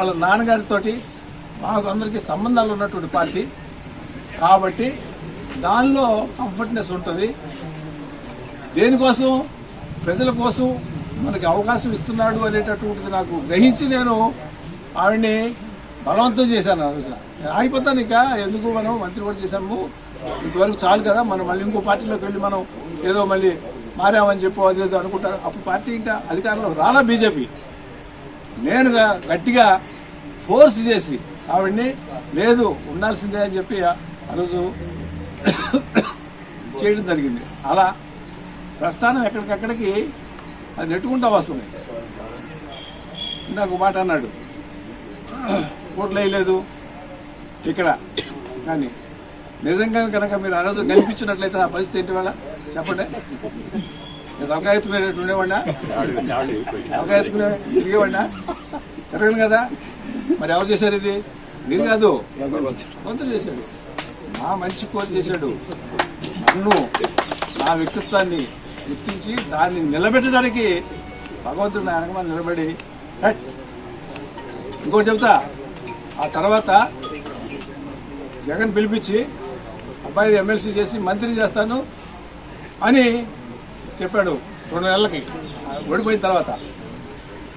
వాళ్ళ నాన్నగారితోటి మాకు అందరికీ సంబంధాలు ఉన్నటువంటి పార్టీ. కాబట్టి దానిలో కంఫర్ట్నెస్ ఉంటుంది. దేనికోసం? ప్రజల కోసం మనకి అవకాశం ఇస్తున్నాడు అనేటటువంటిది నాకు గ్రహించి నేను ఆవిడ్ని బలవంతం చేశాను ఆ రోజున. నేను ఆగిపోతాను ఇక ఎందుకు మనం మంత్రి కూడా చేశాము. ఇంతవరకు చాలు కదా మనం మళ్ళీ ఇంకో పార్టీలోకి వెళ్ళి మనం ఏదో మళ్ళీ మారామని చెప్పు అదేదో అనుకుంటారు అప్పుడు పార్టీ ఇంకా అధికారంలో రాలా బీజేపీ. నేను గట్టిగా ఫోర్స్ చేసి ఆవిడ్ని లేదు ఉండాల్సిందే అని చెప్పి ఆ రోజు చేయడం జరిగింది. అలా ప్రస్థానం ఎక్కడికక్కడికి అది నెట్టుకుంటా వస్తుంది. ఇందాక ఒక మాట అన్నాడు. ఓట్లు వేయలేదు. ఇక్కడ. కానీ నిజంగా కనుక మీరు ఆ రోజు కనిపించినట్లయితే ఆ పరిస్థితి ఏంటి వాళ్ళ? చెప్పండి. నేను ఒక ఎత్తుకునేటట్టు ఉండేవాడినా? ఒక ఎత్తుకునే తిరిగేవాడినా? తిరగను కదా? మరి ఎవరు చేశారు ఇది? మీరు కాదు. కొంత చేశాడు. నా మంచి కోరి చేశాడు. నన్ను నా వ్యక్తిత్వాన్ని గుర్తించి దాన్ని నిలబెట్టడానికి భగవంతుడు నా వెనకమని నిలబడి ఇంకోటి చెప్తా. ఆ తర్వాత జగన్ పిలిపించి అబ్బాయి ఎమ్మెల్సీ చేసి మంత్రి చేస్తాను అని చెప్పాడు రెండు నెలలకి. ఓడిపోయిన తర్వాత.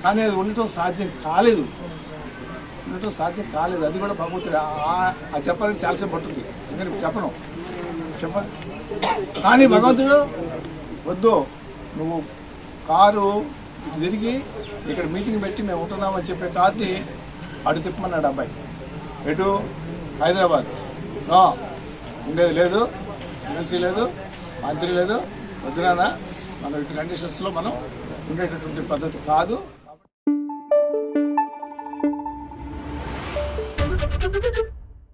కానీ అది ఉండటం సాధ్యం కాలేదు. ఉండటం సాధ్యం కాలేదు. అది కూడా భగవంతుడు ఆ- ఆ చెప్పాలని చాలాసేపు పట్టుద్ది ఎందుకంటే చెప్పను. చెప్ప కానీ భగవంతుడు వద్దు. నువ్వు కారు ఇటు తిరిగి ఇక్కడ మీటింగ్ పెట్టి మేము ఉంటున్నామని చెప్పే కార్ని అటు తిప్పమన్నాడు అబ్బాయి. ఎటు? హైదరాబాద్. ఉండేది లేదు. ఎమ్మెల్సీ లేదు. మంత్రి లేదు. వద్దునా మనం ఇటు కండిషన్స్లో మనం ఉండేటటువంటి పద్ధతి కాదు Thank you.